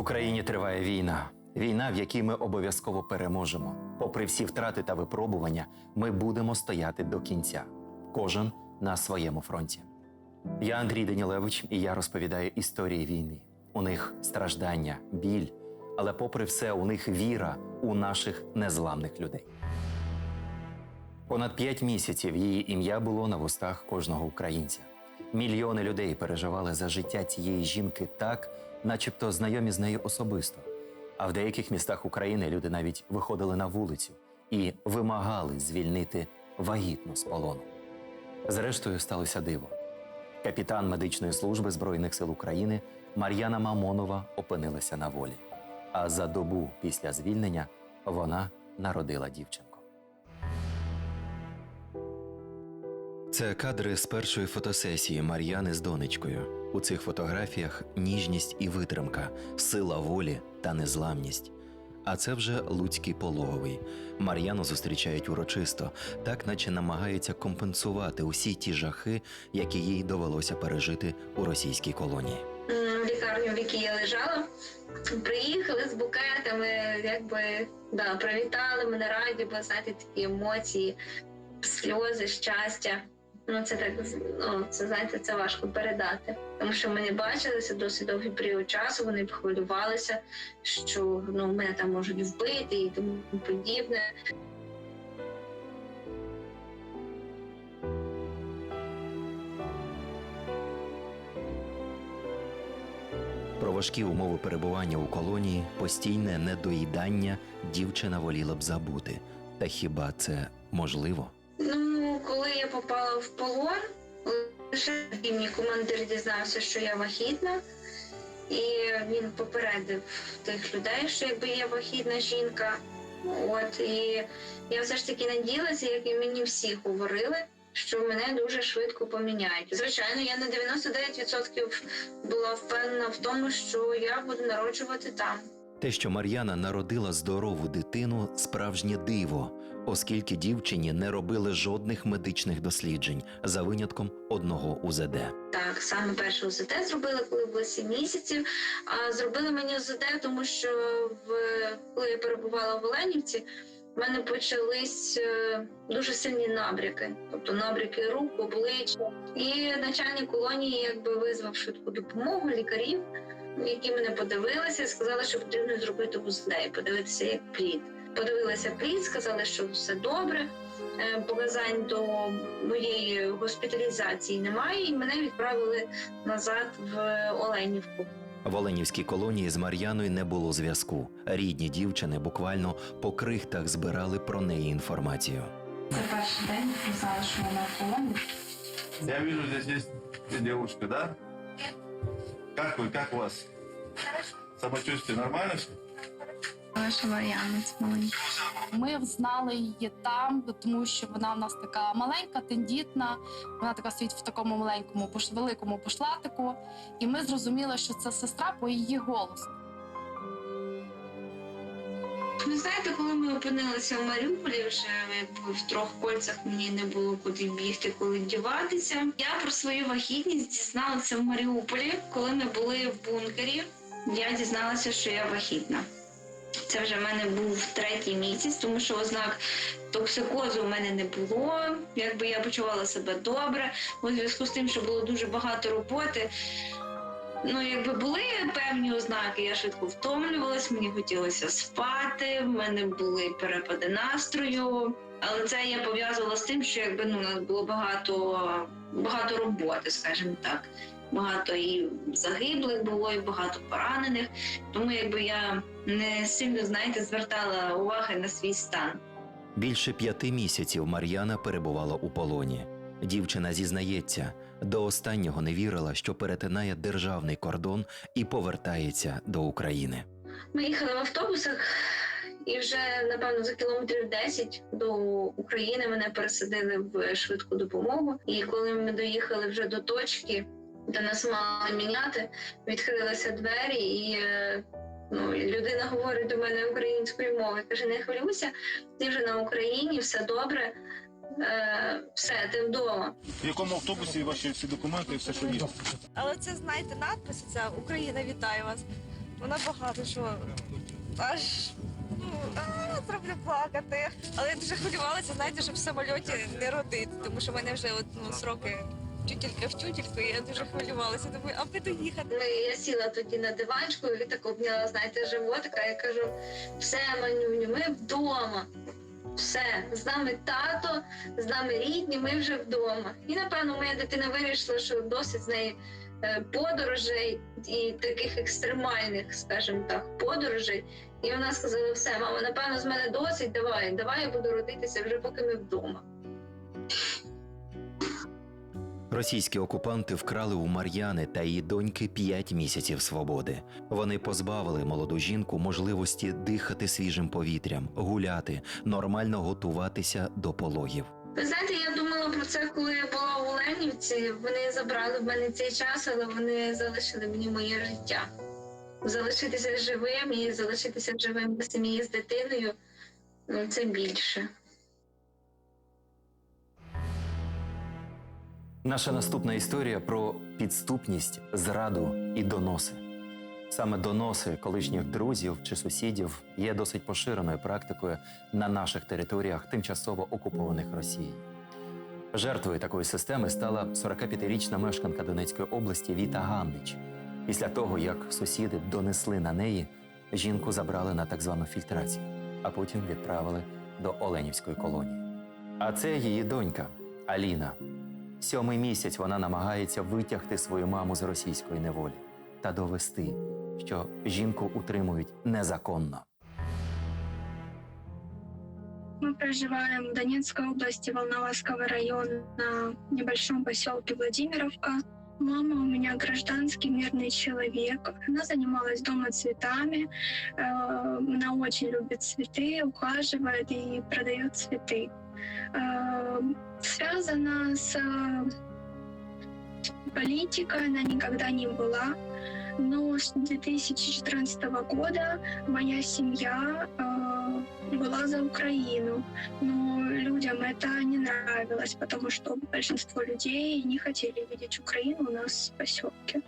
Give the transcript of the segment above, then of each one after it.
Україні триває війна. Війна, в якій ми обов'язково переможемо. Попри всі втрати та випробування, ми будемо стояти до кінця. Кожен на своєму фронті. Я Андрій Данілевич, і я розповідаю історії війни. У них страждання, біль, але попри все, у них віра у наших незламних людей. Понад п'ять місяців її ім'я було на вустах кожного українця. Мільйони людей переживали за життя цієї жінки так, начебто знайомі з нею особисто. А в деяких містах України люди навіть виходили на вулицю і вимагали звільнити вагітну з полону. Зрештою, сталося диво. Капітан медичної служби Збройних сил України Мар'яна Мамонова опинилася на волі. А за добу після звільнення вона народила дівчинку. Це кадри з першої фотосесії Мар'яни з донечкою. У цих фотографіях ніжність і витримка, сила волі та незламність. А це вже Луцький пологовий. Мар'яну зустрічають урочисто, так наче намагаються компенсувати усі ті жахи, які їй довелося пережити у російській колонії. Лікарню, в якій я лежала. Приїхали з букетами, якби да, привітали мене раді, бо знаєте, такі емоції, сльози, щастя. Ну, це так, ну, це знаєте, це важко передати. Тому що ми не бачилися досить довгий період часу, вони б хвилювалися, що ну, мене там можуть вбити і тому подібне. Про важкі умови перебування у колонії, постійне недоїдання дівчина воліла б забути. Та хіба це можливо? Ну, коли я попала в полон, лише мій командир дізнався, що я вагітна, і він попередив тих людей, що якби я вагітна жінка. От і я все ж таки надіялася, як і мені всі говорили, що мене дуже швидко поміняють. Звичайно, я на 99% була впевнена в тому, що я буду народжувати там. Те, що Мар'яна народила здорову дитину, справжнє диво, оскільки дівчині не робили жодних медичних досліджень за винятком одного УЗД. Так, саме перше УЗД зробили, коли було 7 місяців. А зробили мені УЗД, тому що в коли я перебувала в Оленівці, в мене почались е, дуже сильні набряки, тобто набряки рук, обличчя. І начальник колонії якби визвав швидку допомогу лікарів, які мене подивилися, і сказали, що потрібно зробити і подивитися як плід. Подивилися плід, сказали, що все добре. Е, Показань до моєї госпіталізації немає, і мене відправили назад в Оленівку. В Оленівській колонії з Мар'яною не було зв'язку. Рідні дівчини буквально по крихтах збирали про неї інформацію. Це перший день писали, що вона в полоні. Я вижу, здесь есть девушка, да? Как вы, как у вас? Самочувствие нормально все? Маленька. Ми знали її там, тому що вона в нас така маленька, тендітна. Вона така стоїть в такому маленькому великому пошлатику. І ми зрозуміли, що це сестра по її голосу. Ви знаєте, коли ми опинилися в Маріуполі, вже в трьох кольцях мені не було куди бігти, коли діватися. Я про свою вагітність дізналася в Маріуполі, коли ми були в бункері. Я дізналася, що я вагітна. Це вже в мене був третій місяць, тому що ознак токсикозу в мене не було. Якби я почувала себе добре. У зв'язку з тим, що було дуже багато роботи. Ну, якби були певні ознаки, я швидко втомлювалась, мені хотілося спати, в мене були перепади настрою. Але це я пов'язувала з тим, що якби ну нас було багато, багато роботи, скажімо так. Багато і загиблих було, і багато поранених. Тому якби я не сильно, знаєте, звертала уваги на свій стан. Більше п'яти місяців Мар'яна перебувала у полоні. Дівчина зізнається, до останнього не вірила, що перетинає державний кордон і повертається до України. Ми їхали в автобусах, і вже напевно за кілометрів 10 до України мене пересадили в швидку допомогу. І коли ми доїхали вже до точки, де нас мали міняти, відкрилися двері, і е, ну, людина говорить до мене українською мовою. Каже: не хвилюйся, ти вже на Україні, все добре. Е, все, ти вдома. В якому автобусі ваші всі документи і все, що є? Але це знаєте, надпис ця Україна вітає вас. Вона багато що аж ну, а, зроблю плакати. Але я дуже хвилювалася, знаєте, щоб в самольоті не родити, тому що в мене вже от, ну, сроки тютілька в тютільку, і я дуже хвилювалася. Думаю, а би доїхати. Ми, я сіла тоді на диванчику і так обняла, знаєте, животика. Я кажу: все, манюню, ми вдома. Все, з нами тато, з нами рідні, ми вже вдома. І напевно моя дитина вирішила, що досить з неї е, подорожей і таких екстремальних, скажімо так, подорожей. І вона сказала: все, мама, напевно, з мене досить. Давай, давай я буду родитися вже поки ми вдома. Російські окупанти вкрали у Мар'яни та її доньки 5 місяців свободи. Вони позбавили молоду жінку можливості дихати свіжим повітрям, гуляти, нормально готуватися до пологів. Ви знаєте, я думала про це, коли я була у Оленівці. Вони забрали в мене цей час, але вони залишили мені моє життя. Залишитися живим і залишитися живим сім'ї з дитиною ну, це більше. Наша наступна історія про підступність, зраду і доноси. Саме доноси колишніх друзів чи сусідів є досить поширеною практикою на наших територіях, тимчасово окупованих Росією. Жертвою такої системи стала 45-річна мешканка Донецької області Віта Ганнич. Після того, як сусіди донесли на неї, жінку забрали на так звану фільтрацію, а потім відправили до Оленівської колонії. А це її донька Аліна. Сьомий місяць вона намагається витягти свою маму з російської неволі та довести, що жінку утримують незаконно. Мы проживаем в Донецкой области, Волноваского района, на небольшом поселке Владимировка. Мама у меня гражданский мирный человек. Она занималась дома цветами. Э, Она очень любит цветы, ухаживает и продает цветы. Э, Связана с э, политикой она никогда не была. Но с 2014 года моя семья э, была за Украину. Но людям это не нравилось, потому что большинство людей не хотели видеть Украину у нас в поселке.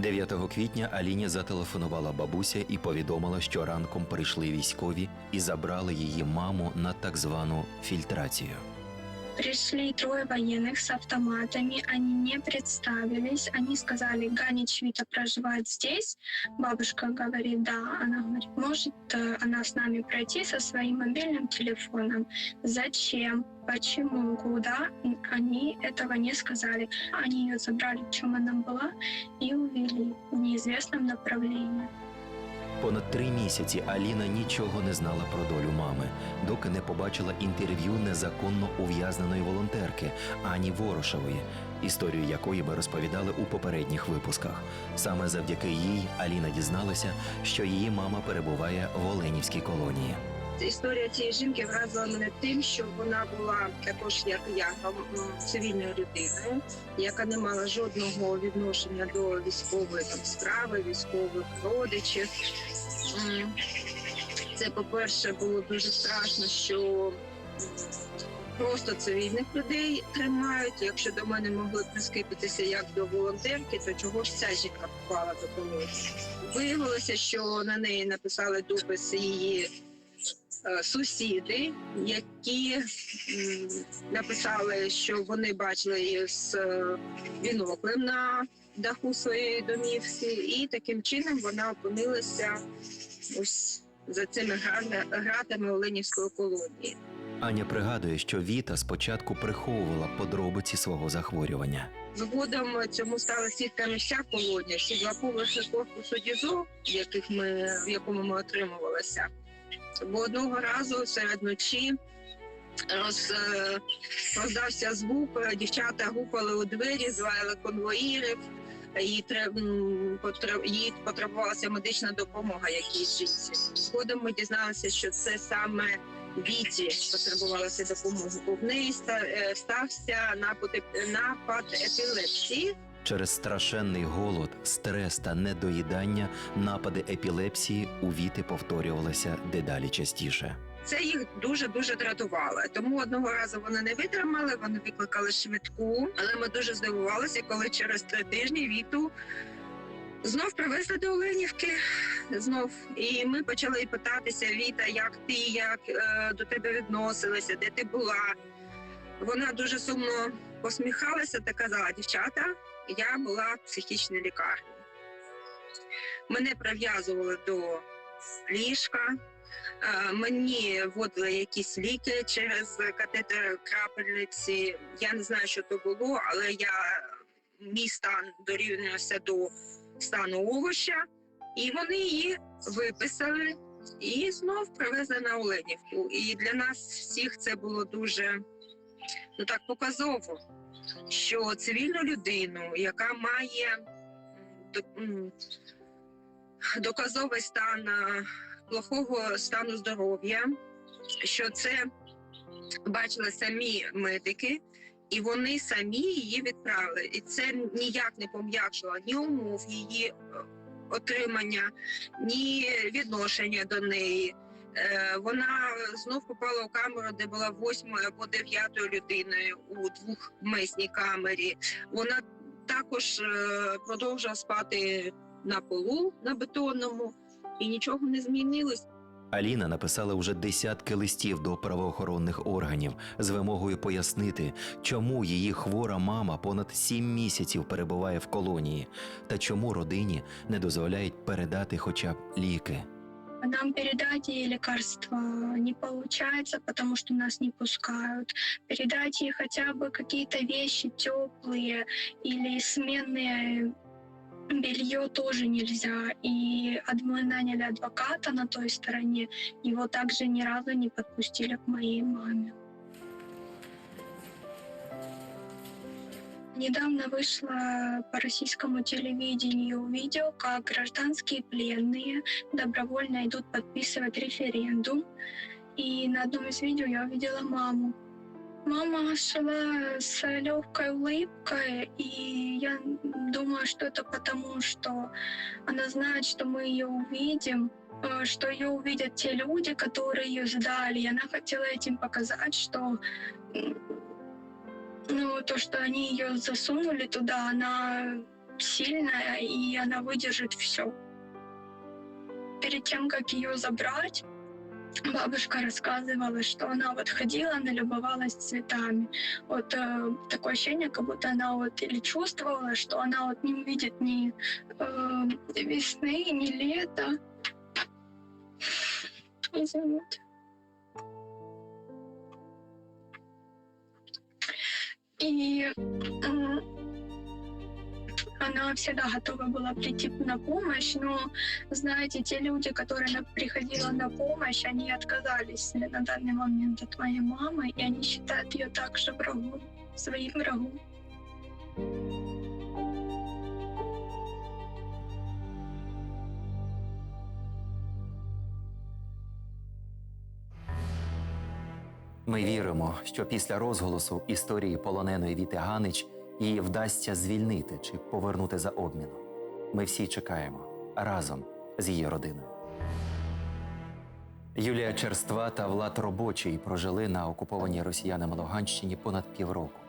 9 квітня Аліні зателефонувала бабуся і повідомила, що ранком прийшли військові і забрали її маму на так звану фільтрацію. Пришли трое военных с автоматами, они не представились, они сказали, Ганич Вита проживает здесь. Бабушка говорит, да, она говорит, может э, она с нами пройти со своим мобильным телефоном. Зачем? Почему? Куда? Они этого не сказали. Они ее забрали, в чем она была, и увели в неизвестном направлении. Понад три місяці Аліна нічого не знала про долю мами, доки не побачила інтерв'ю незаконно ув'язненої волонтерки Ані Ворошевої, історію якої ми розповідали у попередніх випусках. Саме завдяки їй Аліна дізналася, що її мама перебуває в Оленівській колонії. Історія цієї жінки вразила мене тим, що вона була також, як я, цивільною людиною, яка не мала жодного відношення до військової там справи, військових родичів. Це, по-перше, було дуже страшно, що просто цивільних людей тримають. Якщо до мене могли прискипитися як до волонтерки, то чого ж ця жінка попала до колонії? Виявилося, що на неї написали допис її сусіди, які написали, що вони бачили її з е, біноклем на даху своєї домівки, і таким чином вона опинилася ось за цими гратами Оленівської колонії. Аня пригадує, що Віта спочатку приховувала подробиці свого захворювання. Згодом цьому стала свідками вся колонія, поверхи корпусу ДІЗО, в яких ми в якому ми отримувалися. Бо одного разу серед ночі роз, е, роздався звук, е, дівчата гупали у двері, звали конвоїрів. Їй їй потребувалася медична допомога якійсь. Згодом ми дізналися, що це саме Віті потребувалася допомоги, бо в неї е, стався напад епілепсії. Через страшенний голод, стрес та недоїдання напади епілепсії у Віти повторювалися дедалі частіше. Це їх дуже дуже дратувало. Тому одного разу вони не витримали, вони викликали швидку. Але ми дуже здивувалися, коли через три тижні Віту Знов привезли до Оленівки, знов. І ми почали питатися, Віта, як ти, як е, до тебе відносилися, де ти була. Вона дуже сумно посміхалася та казала, дівчата, я була в психічній лікарні. Мене прив'язували до ліжка, е, мені вводили якісь ліки через катетер крапельниці. Я не знаю, що то було, але я мій стан дорівнювався до стану овоща, і вони її виписали і знов привезли на Оленівку. І для нас всіх це було дуже ну так показово, що цивільну людину, яка має доказовий стан плохого стану здоров'я, що це бачили самі медики, і вони самі її відправили. І це ніяк не пом'якшило ні умов її е, отримання, ні відношення до неї. Е, Вона знов попала у камеру, де була восьмою або дев'ятою людиною у двохмесній камері. Вона також е, спати на полу на бетонному, і нічого не змінилось. Аліна написала уже десятки листів до правоохоронних органів з вимогою пояснити, чому її хвора мама понад сім місяців перебуває в колонії, та чому родині не дозволяють передати хоча б ліки. Нам передать ей лекарства не получается, потому что нас не пускают. Передать ей хотя бы какие-то вещи теплые или сменные белье тоже нельзя. И мы наняли адвоката на той стороне. Его также ни разу не подпустили к моей маме. Недавно вышло по российскому телевидению видео, как гражданские пленные добровольно идут подписывать референдум. И на одном из видео я увидела маму. Мама шла с легкой улыбкой, и я думаю, что это потому, что она знает, что мы ее увидим, э, что ее увидят те люди, которые ее ждали. И она хотела этим показать, что ну, то, что они ее засунули туда, она сильная, и она выдержит все. Перед тем, как ее забрать, бабушка рассказывала, что она вот ходила, налюбовалась цветами. Вот э, такое ощущение, как будто она вот или чувствовала, что она вот не увидит ни э, весны, ни лета. Извините. И она всегда готова была прийти на помощь, но, знаете, те люди, которые на- приходила на помощь, они отказались на данный момент от моей мамы, и они считают ее также врагом, своим врагом. Ми віримо, що після розголосу історії полоненої Віти Ганич її вдасться звільнити чи повернути за обміном. Ми всі чекаємо разом з її родиною. Юлія Черства та Влад Робочий прожили на окупованій росіянами Луганщині понад півроку.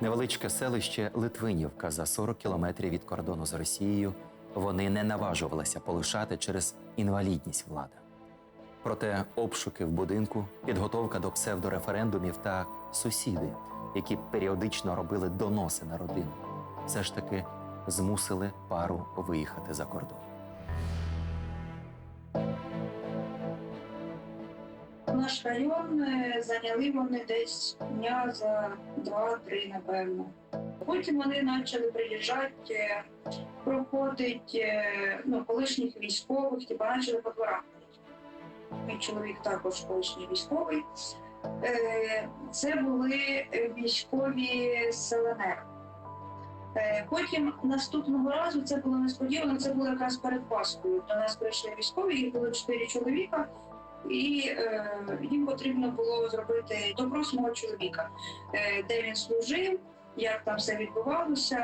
Невеличке селище Литвинівка за 40 кілометрів від кордону з Росією вони не наважувалися полишати через інвалідність влада. Проте обшуки в будинку, підготовка до псевдореферендумів та сусіди, які періодично робили доноси на родину, все ж таки змусили пару виїхати за кордон. Наш район е, зайняли вони десь дня за два-три, напевно. Потім вони почали приїжджати, е, проходить е, ну, колишніх військових, типа почали по дворах. Мій чоловік також колишній військовий. Е, Це були військові з. Е, Потім наступного разу це було несподівано, це було якраз перед Паскою. До нас прийшли військові, їх було чотири чоловіка і е, їм потрібно було зробити допрос мого чоловіка, де він служив, як там все відбувалося.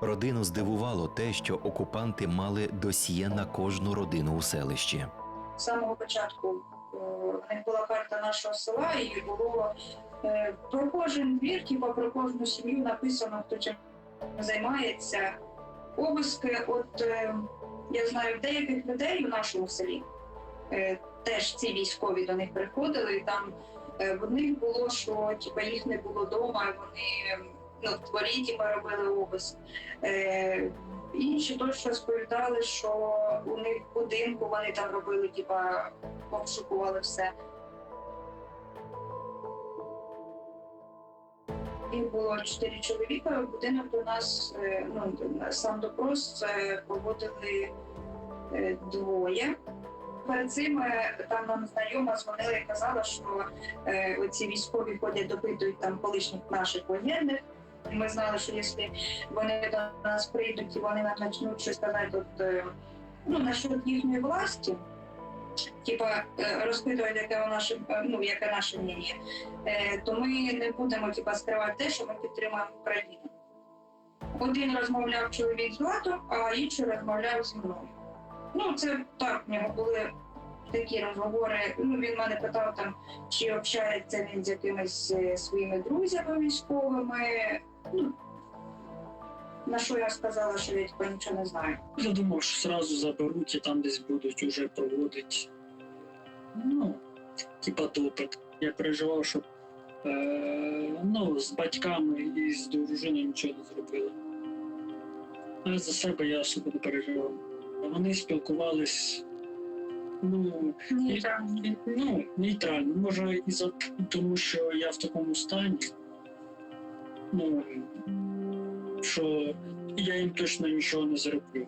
Родину здивувало те, що окупанти мали досьє на кожну родину у селищі. З самого початку е, в них була карта нашого села, і було е, про кожен двір, типу, про кожну сім'ю написано, хто чим займається. Обиски, от е, я знаю деяких людей у нашому селі, теж ці військові до них приходили, і там в них було, що типа, їх не було вдома, вони ну, в дворі типа, робили обиск. Е, інші точно розповідали, що у них в будинку вони там робили, типа, обшукували все. Їх було чотири чоловіка. Будинок до нас е, ну сам допрос е, проводили е, двоє. Перед цим там нам знайома дзвонила і казала, що е, оці військові ходять, допитують там колишніх наших воєнних. Ми знали, що якщо вони до нас прийдуть і вони нам почнуть щось казати, от, е, ну, насчет їхньої власті, типа е, розпитувати, яке наше, е, ну, яке наше мнення, то ми не будемо типа, скривати те, що ми підтримуємо Україну. Один розмовляв чоловік з владом, а інший розмовляв зі мною. Ну, це так, в нього були такі розговори. Ну, він мене питав там, чи общається він з якимись своїми друзями військовими. Ну, на що я сказала, що я типа, нічого не знаю. Я думав, що зразу заберуть і там десь будуть уже проводити. Ну, типа допит. Я переживав, щоб е, ну, з батьками і з дружиною нічого не зробили. А за себе я особо не переживав. Вони спілкувались. Ну, і- ну, нейтрально. Може, і за тому, що я в такому стані. Ну, що я їм точно нічого не зроблю.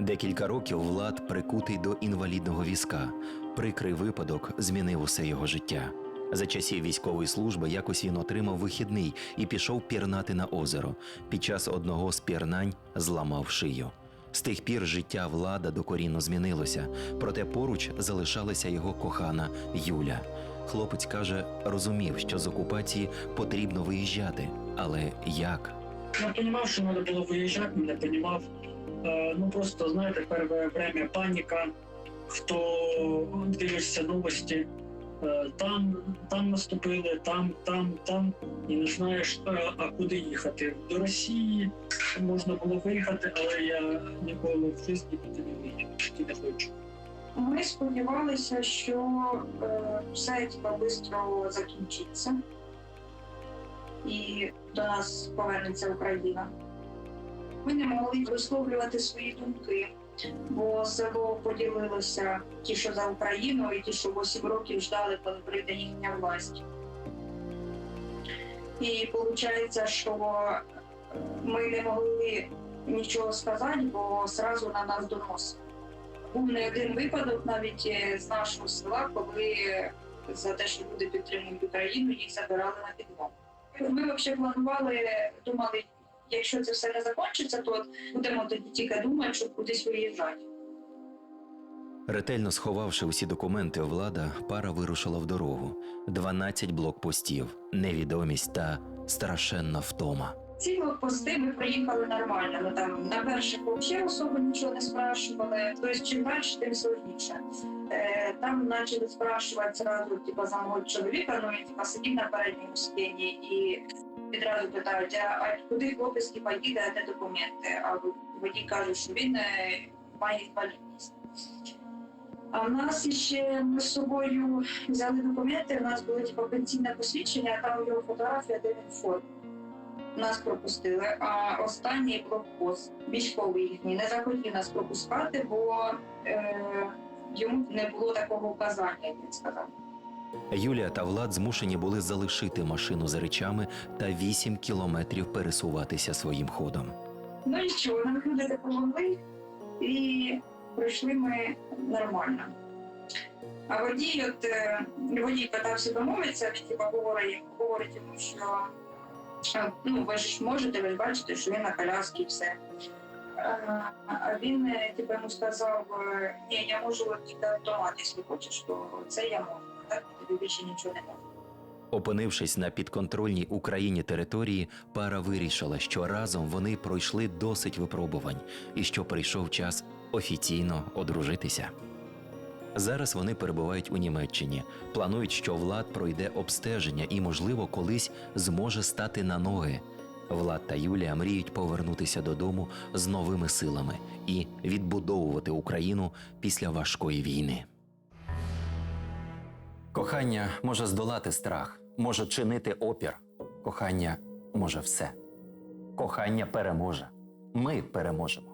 Декілька років Влад прикутий до інвалідного візка. Прикрий випадок змінив усе його життя. За часів військової служби якось він отримав вихідний і пішов пірнати на озеро. Під час одного з пірнань зламав шию. З тих пір життя влада докорінно змінилося, проте поруч залишалася його кохана Юля. Хлопець каже, розумів, що з окупації потрібно виїжджати, але як? Я розумів, що треба було виїжджати, не розумів. Е, ну просто знаєте, перше время паніка. Хто дивишся новості, е, там, там наступили, там, там, там, і не знаєш, е, а куди їхати. До Росії можна було виїхати, але я ніколи в житті не виїду і не хочу. Ми сподівалися, що е, все типа швидко закінчиться і до нас повернеться Україна. Ми не могли висловлювати свої думки, бо село поділилося ті, що за Україну, і ті, що 8 років ждали, коли прийде їхня власть. І виходить, що ми не могли нічого сказати, бо одразу на нас доносили був не один випадок навіть е, з нашого села, коли за те, що люди підтримують Україну, їх забирали на підмогу. Ми взагалі планували, думали, якщо це все не закінчиться, то от будемо тоді тільки думати, щоб кудись виїжджати. Ретельно сховавши усі документи, влада пара вирушила в дорогу. 12 блокпостів, невідомість та страшенна втома. Ці блокпости ми приїхали нормально. Ну там на перших взагалі особо нічого не спрашували. Тобто, чим далі, тим сложніше. Е, там почали спрашувати зразу, типа, за мого чоловіка, ну він типа сидів на передньому сидінні і відразу питають, а, а куди хлопець типа їде, а де документи? А водій каже, що він е, має інвалідність. А в нас ще ми з собою взяли документи. У нас було типа пенсійне посвідчення, а там його фотографія, де він формі нас пропустили. А останній блокпост, військовий їхній, не захотів нас пропускати, бо е, йому не було такого указання, як він сказав. Юлія та Влад змушені були залишити машину за речами та 8 кілометрів пересуватися своїм ходом. Ну нічого, нам люди допомогли і пройшли ми нормально. А водій, от е, водій питався домовитися, він говорить, говорить йому, що ну, ви ж можете, ви ж бачите, що він на коляскі і все. А, він е, типу, йому сказав, е, ні, я можу тільки автомат, якщо хочеш, то це я можу. Так тобі більше нічого не можу. Опинившись на підконтрольній Україні території, пара вирішила, що разом вони пройшли досить випробувань і що прийшов час офіційно одружитися. Зараз вони перебувають у Німеччині, планують, що влад пройде обстеження і, можливо, колись зможе стати на ноги. Влад та Юлія мріють повернутися додому з новими силами і відбудовувати Україну після важкої війни. Кохання може здолати страх, може чинити опір. Кохання може все. Кохання переможе. Ми переможемо.